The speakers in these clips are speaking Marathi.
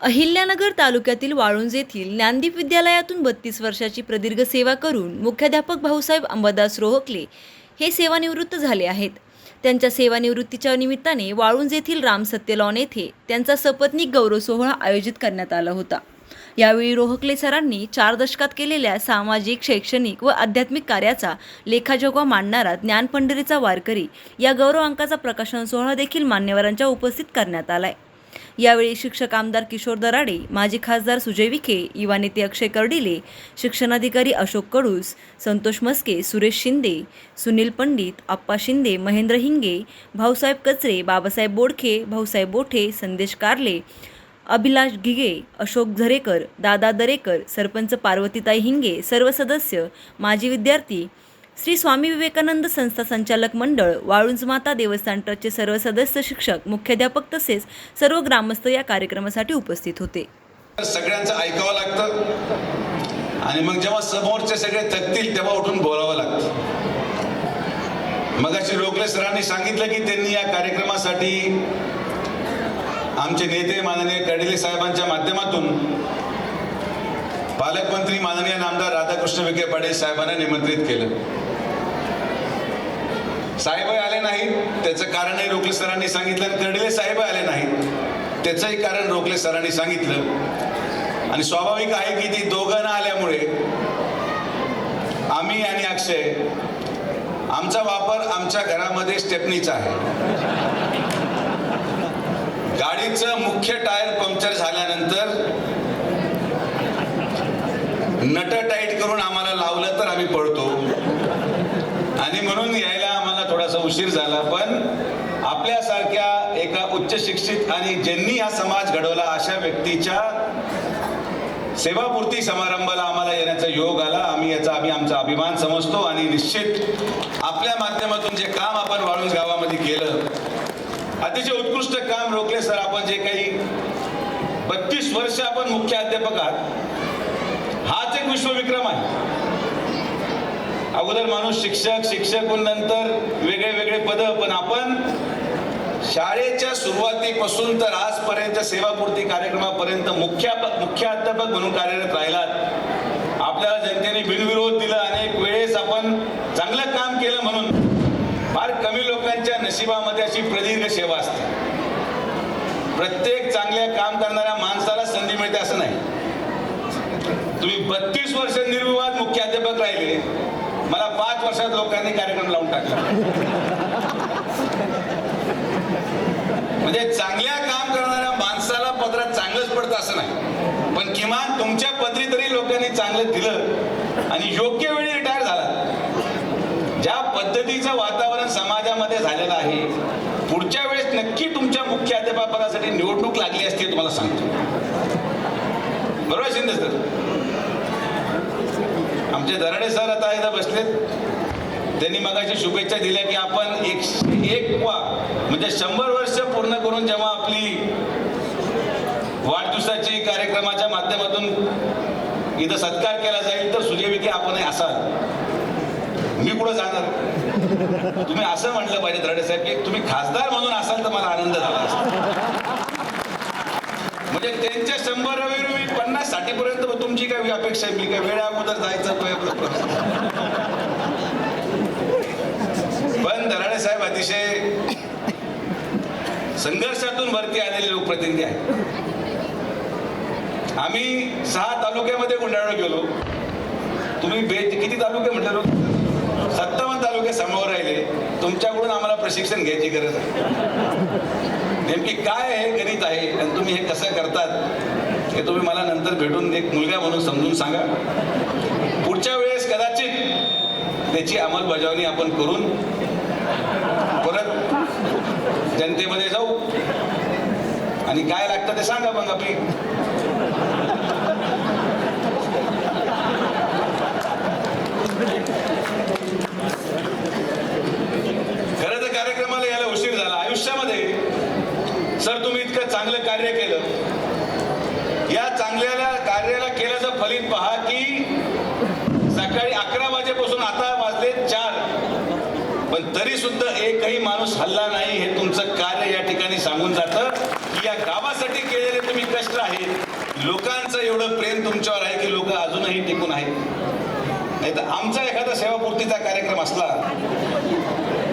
अहिल्यानगर तालुक्यातील वाळुंज येथील ज्ञानदीप विद्यालयातून बत्तीस वर्षाची प्रदीर्घ सेवा करून मुख्याध्यापक भाऊसाहेब अंबादास रोहकले हे सेवानिवृत्त झाले आहेत. त्यांच्या सेवानिवृत्तीच्या निमित्ताने वाळुंज येथील राम सत्यलॉन येथे त्यांचा सपत्नीक गौरव सोहळा आयोजित करण्यात आला होता. यावेळी रोहकले सरांनी चार दशकात केलेल्या सामाजिक शैक्षणिक व आध्यात्मिक कार्याचा लेखाजोखा मांडणारा ज्ञानपंढरीचा वारकरी या गौरव अंकाचा प्रकाशन सोहळा देखील मान्यवरांच्या उपस्थित करण्यात आलाय. यावेळी शिक्षक आमदार किशोर दराडे माजी खासदार सुजय विखे युवा नेते अक्षय कर्डिले शिक्षणाधिकारी अशोक कडूस संतोष मस्के सुरेश शिंदे सुनील पंडित आप्पा शिंदे महेंद्र हिंगे भाऊसाहेब कचरे बाबासाहेब बोडखे भाऊसाहेब बोठे संदेश कारले अभिलाष घिगे अशोक झरेकर दादा दरेकर सरपंच पार्वतीताई हिंगे सर्व सदस्य माजी विद्यार्थी श्री स्वामी विवेकानंद संस्था संचालक मंडळ वाळुंज माता देवस्थान ट्रस्टचे सर्व सदस्य शिक्षक मुख्याध्यापक तसेच सर्व ग्रामस्थ या कार्यक्रमासाठी उपस्थित होते. सगळ्यांचं ऐकावं लागतं. आणि मग जेव्हा समोरचे सगळे थकतील तेव्हा उठून बोलावं लागतं. मगाशी रोखले सरांनी सांगितलं की त्यांनी या कार्यक्रमासाठी आमचे नेते माननीय कर्डिले साहेबांच्या माध्यमातून पालकमंत्री माननीय नामदार राधाकृष्ण विखे पाटील साहेबांना निमंत्रित केलं. साहेब आले नाहीत. त्याचं कारणही रोखले सरांनी सांगितलं. कर्डिले साहेब आले नाहीत. त्याचंही कारण रोखले सरांनी सांगितलं. आणि स्वाभाविक आहे की ती दोघं न आल्यामुळे आम्ही आणि अक्षय आमचा वापर आमच्या घरामध्ये स्टेपनीचा आहे. गाडीचं मुख्य टायर पंक्चर झाल्यानंतर नट टाईट करून आम्हाला लावलं तर आम्ही पळतो. आणि म्हणून यायला थोडासा उशीर झाला पण आपल्यासारख्या एका उच्च शिक्षित आणि ज्यांनी हा समाज घडवला अशा व्यक्तीच्या सेवापूर्ती समारंभाला आम्हाला येण्याचा योग आला. आम्ही याचा आम्ही आमचा अभिमान समजतो आणि निश्चित आपल्या माध्यमातून जे काम आपण वाळूज गावामध्ये केलं अतिशय उत्कृष्ट काम रोखले सर. आपण जे काही बत्तीस वर्ष आपण मुख्य अध्यापक आहात हाच एक विश्वविक्रम आहे. अगोदर माणूस शिक्षक शिक्षक नंतर वेगळे वेगळे पद पण आपण शाळेच्या सुरुवातीपासून तर आजपर्यंत सेवापूर्ती कार्यक्रमापर्यंत मुख्य मुख्याध्यापक म्हणून कार्यरत राहिलात. आपल्याला जनतेने बिनविरोध दिला. अनेक वेळेस आपण चांगलं काम केलं म्हणून. फार कमी लोकांच्या नशिबामध्ये अशी प्रदीर्घ सेवा असते. प्रत्येक चांगल्या काम करणाऱ्या माणसाला संधी मिळते असं नाही. तुम्ही बत्तीस वर्ष निर्विवाद मुख्याध्यापक राहिले. मला पाच वर्षात लोकांनी कार्यक्रम लावून टाकला. म्हणजे चांगल्या काम करणाऱ्या माणसाला पदरात चांगलंच पडतं असं नाही. पण किमान तुमच्या पदरी तरी लोकांनी चांगलं दिलं आणि योग्य वेळी रिटायर झाला. ज्या पद्धतीचं वातावरण समाजामध्ये झालेलं आहे पुढच्या वेळेस नक्की तुमच्या मुख्याध्यापकासाठी निवडणूक लागली असती तुम्हाला सांगतो. बरोबर आहे शिंदे सर आमचे दरडे सर आता एकदा बसलेत. त्यांनी मगाशी शुभेच्छा दिल्या की आपण एकशे एक वा म्हणजे शंभर वर्ष पूर्ण करून जेव्हा आपली वाढदिवसाची कार्यक्रमाच्या माध्यमातून इथं सत्कार केला जाईल तर सुजय आपणही आपण असाल. मी कुठं जाणार? तुम्ही असं म्हटलं पाहिजे धरडे साहेब की तुम्ही खासदार म्हणून असाल तर मला आनंद झाला असता. म्हणजे त्यांच्या शंभर मी पन्नाससाठी पर्यंत तुमची काय अपेक्षा आहे? मी काय वेळा अगोदर जायचं पण दराडे साहेब अतिशय संघर्षातून वरती आलेले लोकप्रतिनिधी आहेत. आम्ही सहा तालुक्यामध्ये गुंडाळून गेलो. तुम्ही बे किती तालुके म्हटले? सत्तावन्न तालुके समोर राहिले. तुमच्याकडून आम्हाला प्रशिक्षण घ्यायची गरज आहे. नेमकी काय हे गणित आहे आणि तुम्ही हे कसं करतात हे तुम्ही मला नंतर भेटून एक मुलगा म्हणून समजून सांगा. पुढच्या वेळेस कदाचित त्याची अंमलबजावणी आपण करून परत जनतेमध्ये जाऊ. आणि काय लागतं ते सांगा मग आपली खरं तर कार्यक्रमाला यायला उशीर झाला आयुष्यामध्ये सर तुम्ही इतकं चांगलं कार्य केलं या चांगल्या कार्याला केल्याचं फलित पहा की सकाळी अकरा वाजेपासून आता वाजले चार पण तरी सुद्धा एकही माणूस हल्ला नाही हे तुमचं कार्य या ठिकाणी सांगून जातं की या गावासाठी केलेले तुम्ही कष्ट आहेत लोकांचं एवढं प्रेम तुमच्यावर आहे की लोक अजूनही टिकून आहेत? नाही तर आमचा एखादा सेवापूर्तीचा कार्यक्रम असला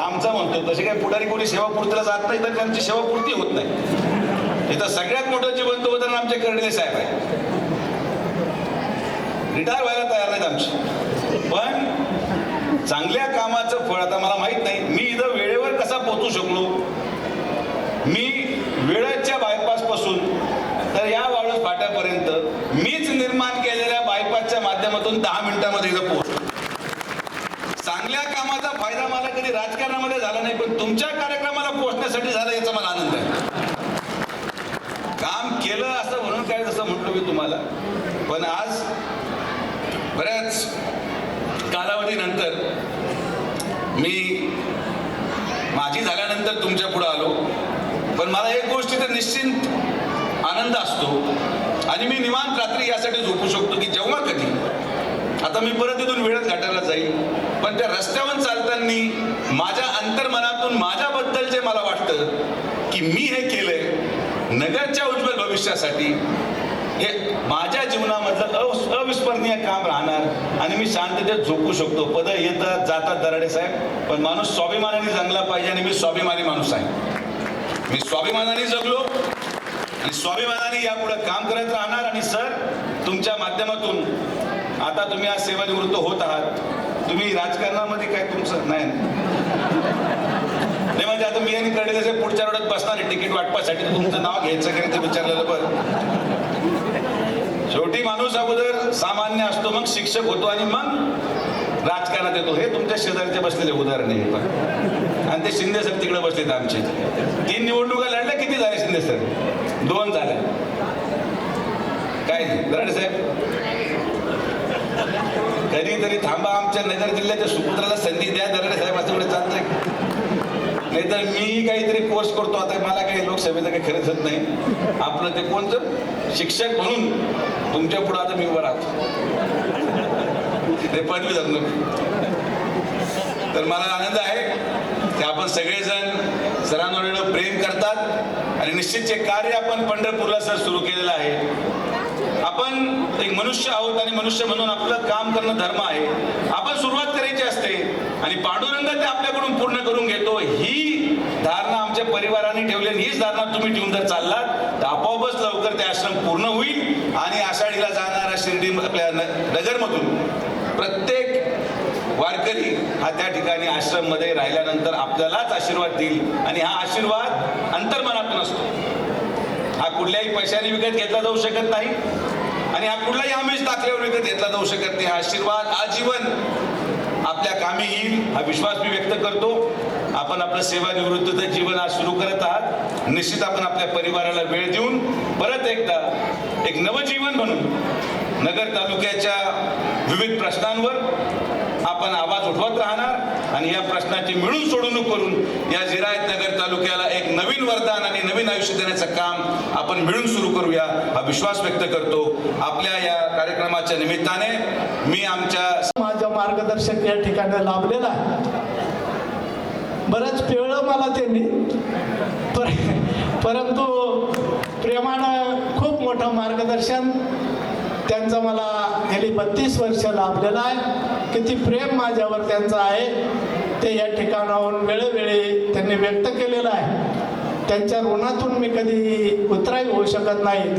आमचा म्हणतो तसे काही पुढारी कोणी सेवापूर्तीला जात नाही तर त्यांची सेवापूर्ती होत नाही. इथं सगळ्यात मोठं जे बंधू आमचे कर्डिले साहेब आहे. रिटायर व्हायला तयार नाहीत आमचे. पण चांगल्या कामाचं फळ आता मला माहीत नाही. मी इथं वेळेवर कसा पोहोचू शकलो? मी वेळेच्या बायपासपासून तर या वाळूस फाट्यापर्यंत माध्यमातून दहा मिनिटामध्ये इथं पोहोचलो चांगल्या कामाचा फायदा मला कधी राजकारणामध्ये झाला नाही पण तुमच्या कार्यक्रमाला पोहोचण्यासाठी झाला याचा मला आनंद आहे. काम केलं असं म्हणून काय जसं म्हणतो मी तुम्हाला पण आज बऱ्याच कालावधीनंतर मी माझी झाल्यानंतर तुमच्यापुढे आलो पण मला एक गोष्टीचा निश्चिंत आनंद असतो आणि मी निवांत रात्री यासाठी झोपू शकतो की जेव्हा कधी आता मी परत इथून वेळच घाटायला जाईल पण त्या रस्त्यावर चालताना माझ्या अंतर्मनातून माझ्याबद्दल जे मला वाटतं की मी हे केलंय नगरच्या उज्ज्वल भविष्यासाठी हे माझ्या जीवनामधलं अविस्मरणीय काम राहणार आणि मी शांततेत झोपू शकतो. पद येतात जातात दराडे साहेब पण माणूस स्वाभिमानाने जगला पाहिजे आणि मी स्वाभिमानी माणूस आहे. मी स्वाभिमानाने जगलो आणि स्वाभिमानाने यापुढे काम करत राहणार आणि सर तुमच्या माध्यमातून आता तुम्ही आज सेवानिवृत्त होत आहात. तुम्ही राजकारणामध्ये काय तुमचं? नाही नाही. म्हणजे आता मी आणि कळलेलं साहेब पुढच्या आठवड्यात बसणार आहे तिकीट वाटपासाठी तुमचं नाव घ्यायचं काय ते विचारलेलं बरं. शेवटी माणूस अगोदर सामान्य असतो मग शिक्षक होतो आणि मग राजकारणात येतो. हे तुमच्या शेजारचे बसलेले उदाहरण आहे आणि ते शिंदे सर तिकडे बसलेत आमचे. तीन निवडणुका लढल्या किती झाले शिंदे सर? दोन झाल्या काय? साहेब? तरी तरी थांबा आमच्या नगर जिल्ह्याच्या सुपुत्राला संधी द्या. दरडे साहेब असं एवढं चालतंय. नाहीतर मी काहीतरी कोर्स करतो. आता मला काही लोकसभेचं काही खरंच होत नाही. आपलं ते कोणतं? शिक्षक म्हणून तुमच्यापुढे आता मी उभं राहतो. ते पडली जात तर मला आनंद आहे की आपण सगळेजण सरांवर प्रेम करतात. आणि निश्चित जे कार्य आपण पंढरपूरला सर सुरू केलेलं आहे. आपण एक मनुष्य आहोत आणि मनुष्य म्हणून आपलं काम करणं धर्म आहे. आपण सुरुवात करायची असते आणि पांडुरंग ते आपल्याकडून पूर्ण करून घेतो. ही धारणा आमच्या परिवाराने ठेवली आणि हीच धारणा तुम्ही ठेवून जर चाललात तर आपोआपच लवकर ते आश्रम पूर्ण होईल आणि आषाढीला जाणारा शिर्डी आपल्या नगरमधून प्रत्येक वारकरी हा त्या ठिकाणी आश्रममध्ये राहिल्यानंतर आपल्यालाच आशीर्वाद देईल आणि हा आशीर्वाद अंतर्मनातून असतो हा कुठल्याही पैशाने विकत घेतला जाऊ शकत नाही. आणि हा कुठलाही आमिष दाखल्यावर विकत घेतला जाऊ शकत नाही. हा आशीर्वाद आजीवन आपल्या कामी येईल हा विश्वास मी व्यक्त करतो. आपण आपलं सेवानिवृत्तीचं जीवन आज सुरू करत आहात. निश्चित आपण आपल्या परिवाराला वेळ देऊन परत एकदा एक नवजीवन म्हणून नगर तालुक्याच्या विविध प्रश्नांवर आपण आवाज उठवत राहणार. आणि या प्रश्नाची मिळून सोडवणूक करून या जिरायत नगर तालुक्याला एक नवीन वरदान आणि नवीन आयुष्य देण्याचं काम आपण मिळून सुरू करूया हा विश्वास व्यक्त करतो. आपल्या या कार्यक्रमाच्या निमित्ताने मी आमच्या माझ्या मार्गदर्शक या ठिकाणी लाभलेला आहे. बरंच पिळलं मला त्यांनी. पर परंतु प्रेमानं खूप मोठं मार्गदर्शन त्यांचं मला गेली बत्तीस वर्ष लाभलेलं आहे. किती प्रेम माझ्यावर त्यांचं आहे ते या ठिकाणाहून वेळोवेळी त्यांनी व्यक्त केलेलं आहे. त्यांच्या ऋणातून मी कधी उतराई होऊ शकत नाही.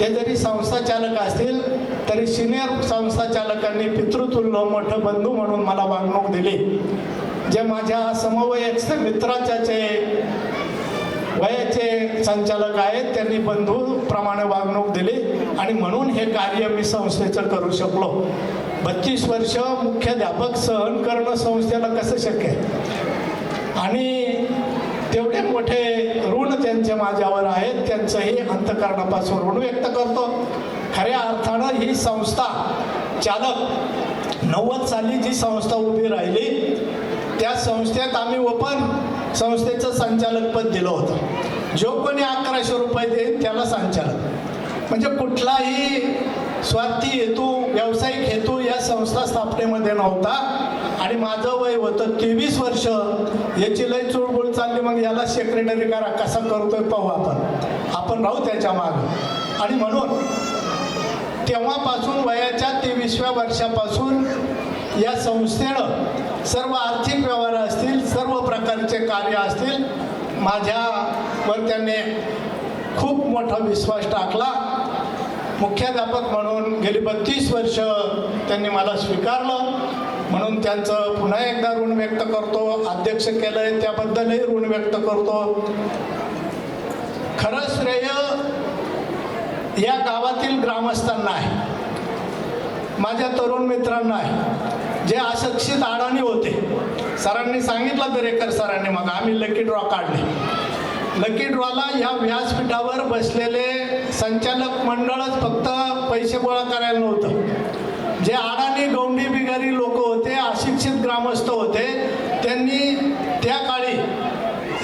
ते जरी संस्था चालक असतील तरी सिनियर संस्था चालकांनी पितृतुल्य मोठं बंधू म्हणून मला वागणूक दिली. जे माझ्या समवयस्क मित्राच्या वयाचे संचालक आहेत त्यांनी बंधू प्रमाणे वागणूक दिली आणि म्हणून हे कार्य मी संस्थेचं करू शकलो. बत्तीस वर्ष मुख्याध्यापक सहन करणं संस्थेला कसं शक्य आहे? आणि तेवढे मोठे ऋण त्यांचे माझ्यावर आहेत त्यांचंही अंतकरणापासून ऋण व्यक्त करतो. खऱ्या अर्थानं ही संस्था चालक नव्वद साली जी संस्था उभी राहिली त्या संस्थेत आम्ही ओपन संस्थेचं संचालकपद दिलं होतं. जो कोणी अकराशे रुपये देईल त्याला संचालक म्हणजे कुठलाही स्वार्थी हेतू व्यावसायिक हेतू या संस्था स्थापनेमध्ये नव्हता. आणि माझं वय होतं तेवीस वर्ष. याची लय चुळबुळ चालली मग याला सेक्रेटरी करा कसा करतोय पाहू आपण. आपण राहू त्याच्या माग. आणि म्हणून तेव्हापासून वयाच्या तेवीसव्या वर्षापासून या संस्थेनं सर्व आर्थिक व्यवहार असतील सर्व प्रकारचे कार्य असतील माझ्यावर त्यांनी खूप मोठा विश्वास टाकला. मुख्याध्यापक म्हणून गेली बत्तीस वर्ष त्यांनी मला स्वीकारलं. म्हणून त्यांचं पुन्हा एकदा ऋण व्यक्त करतो. अध्यक्ष केलंय त्याबद्दलही ऋण व्यक्त करतो. खरं श्रेय या गावातील ग्रामस्थांना आहे. माझ्या तरुण मित्रांना आहे. जे अशिक्षित अडाणी होते. सरांनी सांगितलं दरेकर सरांनी मग आम्ही लकी ड्रॉ काढले. लकी ड्रॉला या व्यासपीठावर बसलेले संचालक मंडळच फक्त पैसे गोळा करायला नव्हतं. जे आडाणी गौंडी बिगारी लोक होते अशिक्षित ग्रामस्थ होते त्यांनी त्या काळी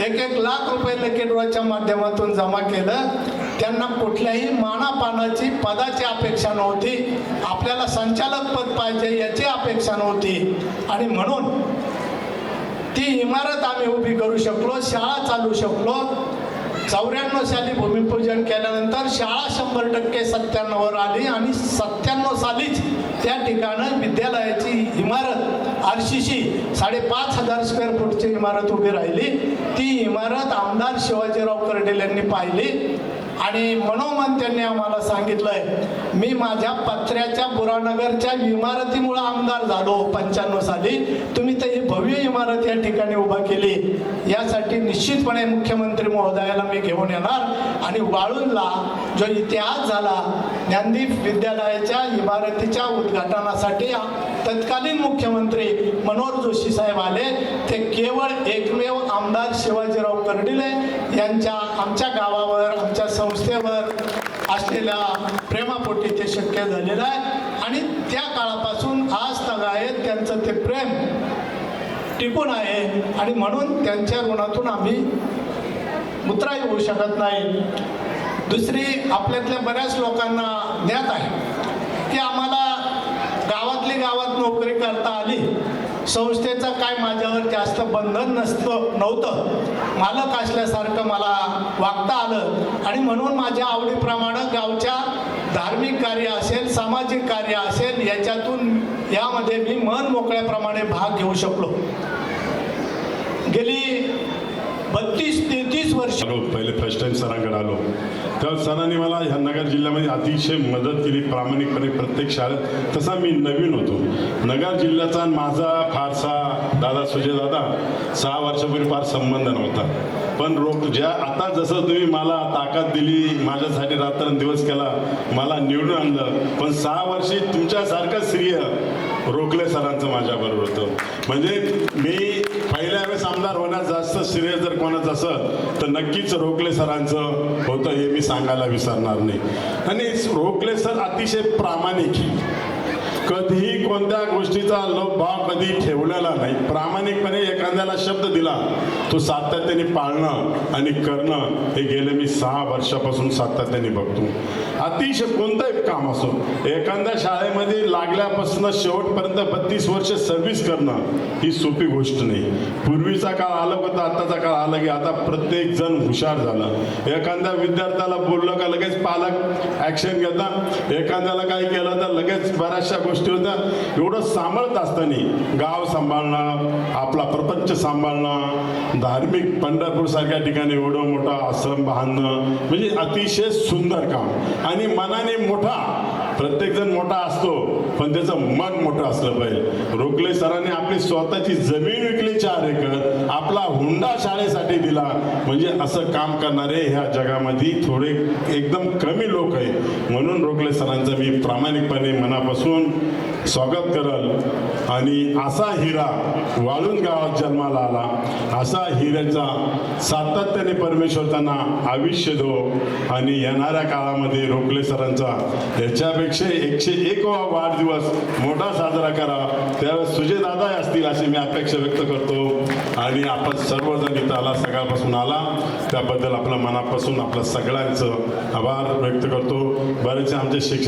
एक एक लाख रुपये लकी ड्रॉच्या माध्यमातून जमा केलं. त्यांना कुठल्याही मानापानाची पदाची अपेक्षा नव्हती. आपल्याला संचालक पद पाहिजे याची अपेक्षा नव्हती. आणि म्हणून ती इमारत आम्ही उभी करू शकलो शाळा चालू शकलो. चौऱ्याण्णव साली भूमिपूजन केल्यानंतर शाळा शंभर टक्के सत्त्याण्णववर आली आणि सत्त्याण्णव सालीच त्या ठिकाणं विद्यालयाची इमारत आरशीशी साडेपाच हजार स्क्वेअर फूटची इमारत उभी राहिली. ती इमारत आमदार शिवाजीराव कर्डेल यांनी पाहिली. आणि मनोमन त्यांनी आम्हाला सांगितलंय मी माझ्या पत्र्याच्या बुरानगरच्या इमारतीमुळे आमदार झालो पंच्याण्णव साली. तुम्ही तर ही भव्य इमारत या ठिकाणी उभा केली. यासाठी निश्चितपणे मुख्यमंत्री महोदयाला मी घेऊन येणार. आणि वाळूंला जो इतिहास झाला ज्ञानदीप विद्यालयाच्या इमारतीच्या उद्घाटनासाठी तत्कालीन मुख्यमंत्री मनोहर जोशी साहेब आले. ते केवळ एकमेव आमदार शिवाजीराव कर्डिले यांच्या आमच्या गावावर आमच्या संस्थेवर असलेल्या प्रेमापोटी ते शक्य झालेलं आहे. आणि त्या काळापासून आज आहेत त्यांचं ते प्रेम टिकून आहे. आणि म्हणून त्यांच्या ऋणातून आम्ही मुत्राही होऊ शकत नाही. दुसरी आपल्यातल्या बऱ्याच लोकांना ज्ञात आहे की आम्हाला गावातली गावात नोकरी करता आली संस्थेचं काय माझ्यावर जास्त बंधन नसतं नव्हतं. मालक असल्यासारखं मला वागता आलं. आणि म्हणून माझ्या आवडीप्रमाणे गावच्या धार्मिक कार्य असेल सामाजिक कार्य असेल याच्यातून यामध्ये मी मन मोकळ्याप्रमाणे भाग घेऊ शकलो. गेली बत्तीस तेहतीस वर्ष. आलो पहिले फर्स्ट टाइम सरांकडे आलो. तर सरांनी मला ह्या नगर जिल्ह्यामध्ये अतिशय मदत केली प्रामाणिकपणे प्रत्येक शाळेत. तसा मी नवीन होतो. नगर जिल्ह्याचा माझा फारसा दादा सुजय दादा सहा वर्षापूर्वी फार संबंध नव्हता. पण रोख ज्या आता जसं तुम्ही मला ताकद दिली माझ्यासाठी रात्रंदिवस केला मला निवडून आणलं पण सहा वर्षी तुमच्यासारखं स्त्रिय रोखले सरांचं माझ्याबरोबर होतं. म्हणजे मी पहिल्या वेळेस आमदार होण्यास जास्त सिरियस जर कोणाचं असं तर नक्कीच रोखले सरांचं होतं हे मी सांगायला विसरणार नाही. आणि रोखले सर अतिशय प्रामाणिक कधीही कोणत्या गोष्टीचा लोभभाव कधी ठेवलेला नाही. प्रामाणिकपणे एखाद्याला शब्द दिला तो सातत्याने पाळणं आणि करणं हे गेले मी सहा वर्षापासून सातत्याने बघतो. अतिशय कोणतंही काम असो एखाद्या शाळेमध्ये लागल्यापासून शेवटपर्यंत बत्तीस वर्ष सर्व्हिस करणं ही सोपी गोष्ट नाही. पूर्वीचा काळ आला होता आताचा काळ आला की आता प्रत्येक जण हुशार झालं. एखाद्या विद्यार्थ्याला बोललं का लगेच पालक ऍक्शन घेतात एखाद्याला काय केलं तर लगेच बऱ्याचशा गोष्टी होत्या. एवढं सांभाळत असताना गाव सांभाळणं आपला प्रपंच सांभाळणं धार्मिक पंढरपूर सारख्या ठिकाणी एवढं मोठा आश्रम बांधणं म्हणजे अतिशय सुंदर काम. आणि मनाने मोठा प्रत्येकजण मोठा असतो पण त्याचं मन मोठं असलं पाहिजे. रोकले सरांनी आपली स्वतःची जमीन विकली चार एकर आपला हुंडा शाळेसाठी दिला. म्हणजे असं काम करणारे ह्या जगामध्ये थोडे एकदम कमी लोक आहे म्हणून रोकले सरांचं मी प्रामाणिकपणे मनापासून स्वागत करल. आणि असा हिरा वाळून गावात जन्माला आला. असा हिऱ्याचा सातत्याने परमेश्वर त्यांना आयुष्य दो आणि येणाऱ्या काळामध्ये रोखले सरांचा. याच्यापेक्षा एकशे एक वाढदिवस मोठा साजरा करा. त्यावेळेस तुझे दादा असतील अशी मी अपेक्षा व्यक्त करतो. आणि आपण सर्वजण इथं आला सकाळपासून आला. त्याबद्दल आपल्या मनापासून आपल्या सगळ्यांचं आभार व्यक्त करतो. बरेचसे आमचे शिक्षक